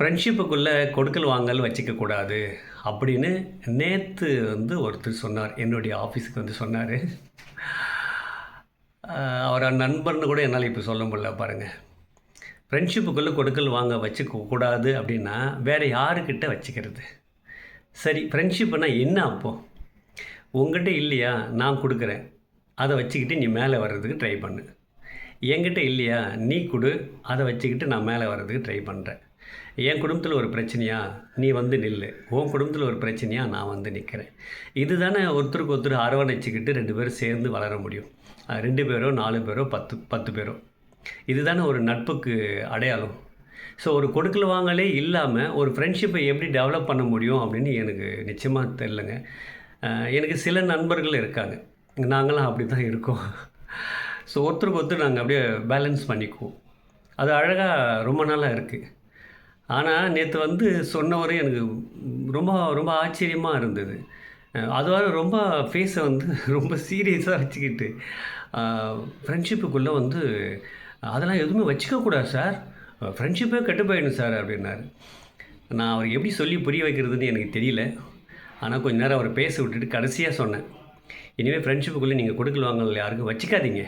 ஃப்ரெண்ட்ஷிப்புக்குள்ளே கொடுக்கல் வாங்கல் வச்சுக்கக்கூடாது அப்படின்னு நேற்று வந்து ஒருத்தர் சொன்னார். என்னுடைய ஆஃபீஸுக்கு வந்து சொன்னார். அவர் நண்பர்னு கூட என்னால் இப்போ சொல்ல முடியல பாருங்கள் ஃப்ரெண்ட்ஷிப்புக்குள்ளே கொடுக்கல் வாங்க வச்சுக்க கூடாது அப்படின்னா வேறு யாருக்கிட்ட வச்சுக்கிறது? சரி ஃப்ரெண்ட்ஷிப்புனா என்ன அப்போது உங்ககிட்ட இல்லையா? நான் கொடுக்குறேன். அதை வச்சுக்கிட்டு நீ மேலே வர்றதுக்கு ட்ரை பண்ணு. என்கிட்ட இல்லையா? நீ கொடு. அதை வச்சுக்கிட்டு நான் மேலே வர்றதுக்கு ட்ரை பண்ணுறேன் என் குடும்பத்தில் ஒரு பிரச்சனையா? நீ வந்து நில்லு. உன் குடும்பத்தில் ஒரு பிரச்சனையா? நான் வந்து நிற்கிறேன் இது தானே ஒருத்தருக்கு ஒருத்தர் அரவணைச்சிக்கிட்டு ரெண்டு பேரும் சேர்ந்து வளர முடியும். ரெண்டு பேரோ நாலு பேரோ பத்து பத்து பேரோ. இதுதானே ஒரு நட்புக்கு அடையாளம். ஸோ ஒரு கொடுக்கல் வாங்கலே இல்லாமல் ஒரு ஃப்ரெண்ட்ஷிப்பை எப்படி டெவலப் பண்ண முடியும் அப்படின்னு எனக்கு நிச்சயமாக தெரிலங்க எனக்கு சில நண்பர்கள் இருக்காங்க. நாங்களாம் அப்படி தான் இருக்கோம். ஸோ ஒருத்தருக்கு ஒருத்தர் நாங்கள் அப்படியே பேலன்ஸ் பண்ணிக்குவோம். அது அழகாக ரொம்ப நாளாக இருக்குது ஆனால் நேற்று வந்து சொன்னவரே எனக்கு ரொம்ப ரொம்ப ஆச்சரியமாக இருந்தது. அதுவாக ரொம்ப ஃபேஸை வந்து ரொம்ப சீரியஸாக வச்சுக்கிட்டு ஃப்ரெண்ட்ஷிப்புக்குள்ளே வந்து அதெல்லாம் எதுவுமே வச்சுக்கக்கூடாது சார் ஃப்ரெண்ட்ஷிப்பே கெட்டு போயிடணும் சார் அப்படின்னாரு. நான் அவர் எப்படி சொல்லி புரிய வைக்கிறதுன்னு எனக்கு தெரியல. ஆனால் கொஞ்ச நேரம் அவர் பேச விட்டுட்டு கடைசியாக சொன்னேன். இனிமேல் ஃப்ரெண்ட்ஷிப்புக்குள்ளே நீங்கள் கொடுக்கல் வாங்கல யாருக்கும் வச்சுக்காதீங்க.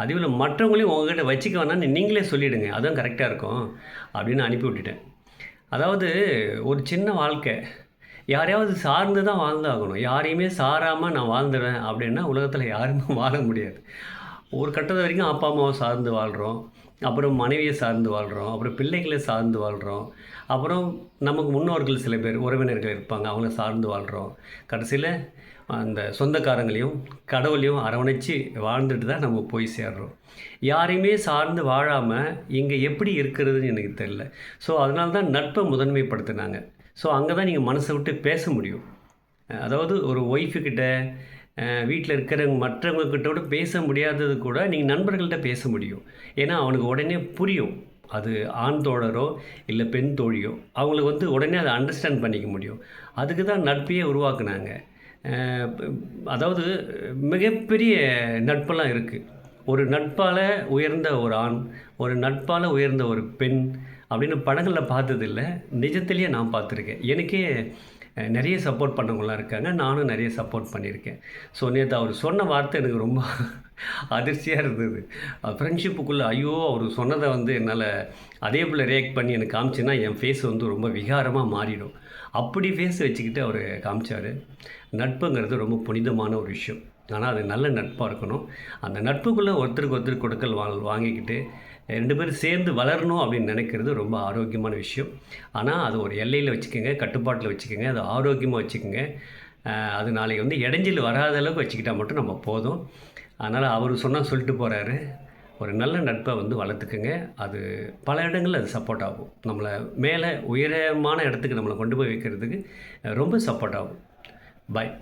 அதே போல் மற்றவங்களையும் உங்ககிட்ட வச்சுக்க வேணாம்னு நீங்களே சொல்லிவிடுங்க அதுவும் கரெக்டாக இருக்கும். அப்படின்னு அனுப்பி விட்டுட்டேன். அதாவது ஒரு சின்ன வாழ்க்கை. யாரையாவது சார்ந்து தான் வாழ்ந்தாகணும். யாரையுமே சாராமல் நான் வாழ்ந்துடுவேன் அப்படின்னா உலகத்தில் யாருமே வாழ முடியாது. ஒரு கட்டத்து வரைக்கும் அப்பா அம்மாவை சார்ந்து வாழ்கிறோம் அப்புறம் மனைவியை சார்ந்து வாழ்கிறோம் அப்புறம் பிள்ளைகளை சார்ந்து வாழ்கிறோம் அப்புறம் நமக்கு முன்னோர்கள் சில பேர் உறவினர்கள் இருப்பாங்க. அவங்கள சார்ந்து வாழ்கிறோம் கடைசியில் அந்த சொந்தக்காரங்களையும் கடவுளையும் அரவணைச்சு வாழ்ந்துட்டு தான் நம்ம போய் சேர்றோம். யாரையுமே சார்ந்து வாழாமல் இங்கே எப்படி இருக்கிறதுன்னு எனக்கு தெரியல. ஸோ அதனால தான் நட்பை முதன்மைப்படுத்தினாங்க. ஸோ அங்கே தான் நீங்கள் மனசை விட்டு பேச முடியும். அதாவது ஒரு ஒய்ஃபுக்கிட்ட வீட்டில் இருக்கிறவங்க மற்றவங்கக்கிட்ட கூட பேச முடியாதது கூட நீங்கள் நண்பர்கள்ட்ட பேச முடியும். ஏன்னா அவனுக்கு உடனே புரியும். அது ஆண் தோழரோ இல்லை பெண் தோழியோ அவங்களுக்கு வந்து உடனே அதை அண்டர்ஸ்டாண்ட் பண்ணிக்க முடியும். அதுக்கு தான் நட்பையே உருவாக்குனாங்க. அதாவது மிகப்பெரிய நட்பெல்லாம் இருக்குது ஒரு நட்பால் உயர்ந்த ஒரு ஆண் ஒரு நட்பால் உயர்ந்த ஒரு பெண் அப்படின்னு படங்களில் பார்த்ததில்ல. நிஜத்திலேயே நான் பார்த்துருக்கேன். எனக்கே நிறைய சப்போர்ட் பண்ணவங்களாம் இருக்காங்க. நானும் நிறைய சப்போர்ட் பண்ணியிருக்கேன். ஸோ நேற்று அவர் சொன்ன வார்த்தை எனக்கு ரொம்ப அதிர்ச்சியாக இருந்தது. ஃப்ரெண்ட்ஷிப்புக்குள்ளே ஐயோ அவர் சொன்னதை வந்து என்னால் அதே போல் ரியாக்ட் பண்ணி எனக்கு காமிச்சுன்னா என் ஃபேஸ் வந்து ரொம்ப விகாரமாக மாறிடும். அப்படி ஃபேஸ் வச்சுக்கிட்டு அவர் காமிச்சார். நட்புங்கிறது ரொம்ப புனிதமான ஒரு விஷயம். ஆனால் அது நல்ல நட்பாக இருக்கணும். அந்த நட்புக்குள்ளே ஒருத்தருக்கு ஒருத்தர் கொடுக்கல் வா வாங்கிக்கிட்டு ரெண்டு பேரும் சேர்ந்து வளரணும் அப்படின்னு நினைக்கிறது ரொம்ப ஆரோக்கியமான விஷயம். ஆனால் அது ஒரு எல்லையில் வச்சுக்கோங்க கட்டுப்பாட்டில் வச்சுக்கோங்க அது ஆரோக்கியமாக வச்சுக்கோங்க. அது நாளைக்கு வந்து இடைஞ்சல் வராத அளவுக்கு வச்சுக்கிட்டால் மட்டும் நம்ம போதும். அதனால் அவர் சொன்னால் சொல்லிட்டு போகிறாரு ஒரு நல்ல நட்பை வந்து வளர்த்துக்குங்க. அது பல இடங்களில் அது சப்போர்ட் ஆகும். நம்மளை மேலே உயரமான இடத்துக்கு நம்மளை கொண்டு போய் வைக்கிறதுக்கு ரொம்ப சப்போர்ட் ஆகும். பாய்